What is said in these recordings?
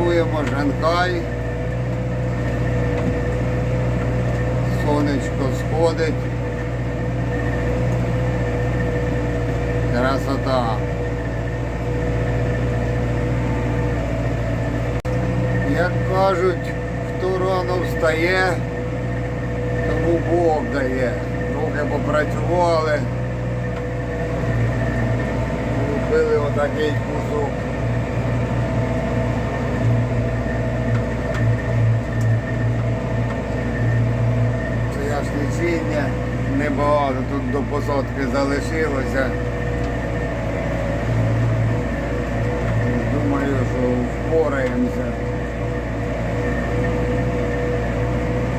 Рахуємо Жанкай. Сонечко сходить. Красота. Як кажуть, хто рано встає, тому Бог дає. Трохи попрацювали. Купили отакий кусок. Це я ж лічіння. Небагато тут до посадки залишилося. Думаю, що впораємося.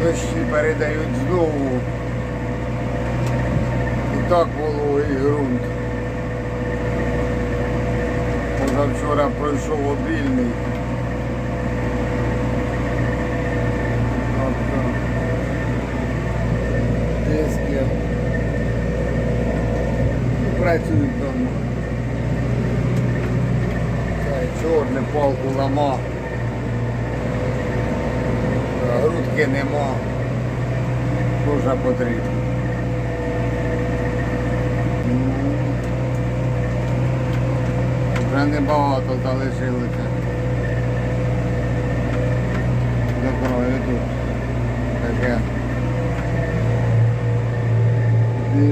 Дощі передають знову. І так вологий ґрунт. Позавчора пройшов обільний. Тобто диски працюють давно. Чорний палку лама. Грудки нема. Дуже потрібно. Вже небагато залишилося. Добро, і тут. Таке. І,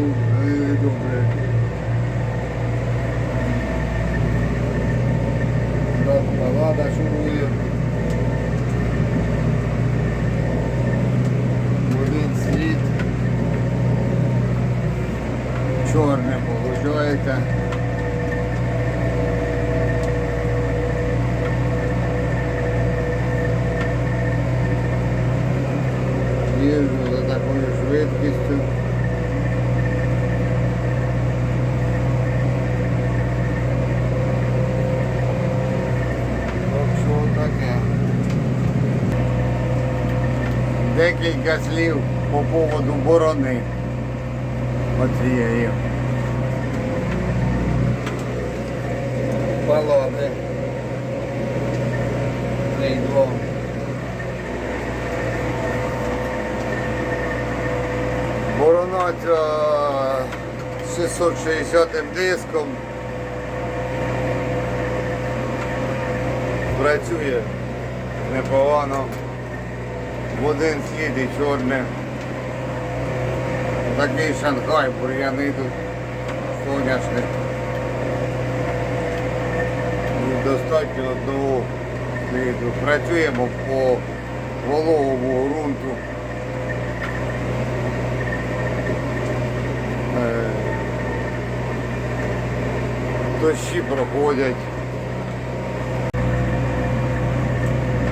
і добре. Добре, лада шурує. Один світ. Чорне получається. Їжджу за такою швидкістю. Так що таке. Декілька слів по поводу борони. Оцієї. Балони. Цей двом. Борона ця 660 диском. Працює непогано. В один слід чорне. Такий Шанхай, бур'яни тут соняшник. Достатньо одного сліду. Працюємо по вологому ґрунту. Е, Дощі проходять.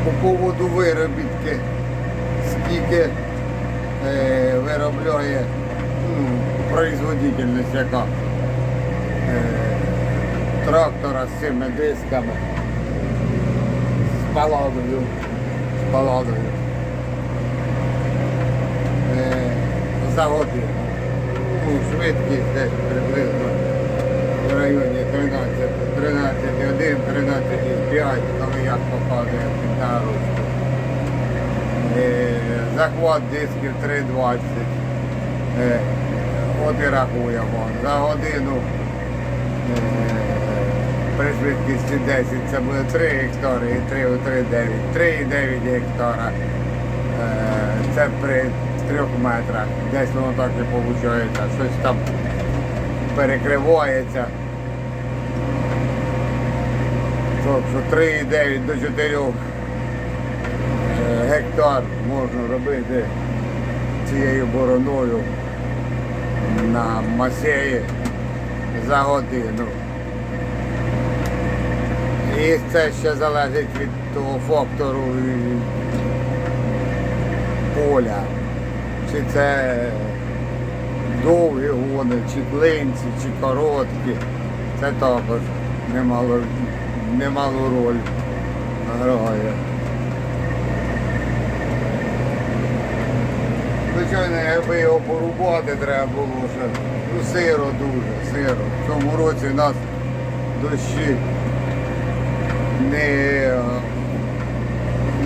По поводу виробітки, скільки е, виробляє ну, производительність яка е, трактора з цими дисками, з паладою, з паладою. Е, за годину. Ну, швидкість десь приблизно в районі 13, 13,1, 13,5, коли як показує на ручку. Е, Захват дисків 3,20. Е, От і рахуємо. За годину е, при швидкості 10 це буде 3 гектари і 3 3,9. 3,9 гектара. Е, Це при 3 метрах. Десь воно так і виходить. Щось там перекривається. Тобто 3,9 до 4 е, гектар можна робити цією бороною на масеї за годину. І це ще залежить від того фактору поля. Чи це довгі гони, чи клинці, чи короткі. Це також немало, немалу роль грає. Звичайно, якби його порубати треба було ще. Ну сиро дуже, сиро. В цьому році нас дощі не,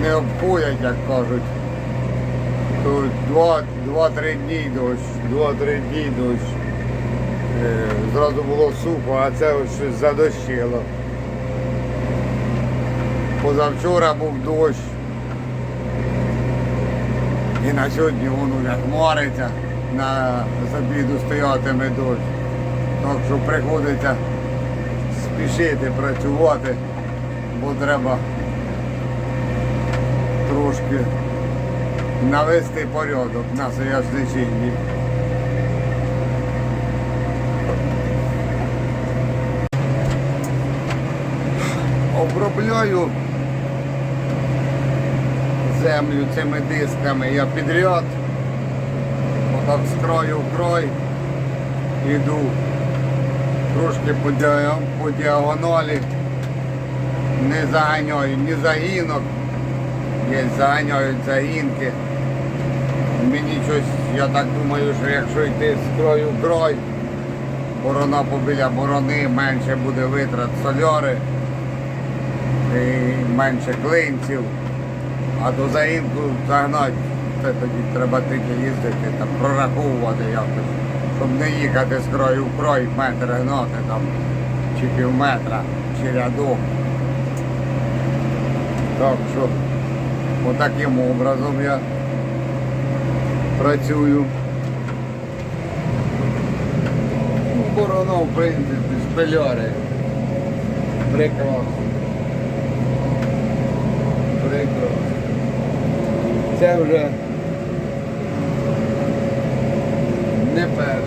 не обходять, як кажуть. То два- два-три дні дощ, два-три дні дощ. Е, Зразу було сухо, а це ось щось задощило. Позавчора був дощ. І на сьогодні воно як хмариться, на з обіду стоятиме дощ. Так що приходиться спішити працювати, бо треба трошки навести порядок на Соясничині. Обробляю землю цими дисками. Я підряд, отак з краю в край іду. Трошки по, діа- по діагоналі, не заганяю ні загінок, є заганяють загінки. Мені щось, я так думаю, що якщо йти з краю в борона побіля борони, менше буде витрат соляри. І менше клинців. А до загінку загнати, це тоді треба тільки їздити, там, прораховувати якось, щоб не їхати з краю в край, метр гнати там, чи пів метра, чи рядок. Так що отаким образом я працюю. Борона, в принципі, шпильори. Прекрасно. Це вже не перша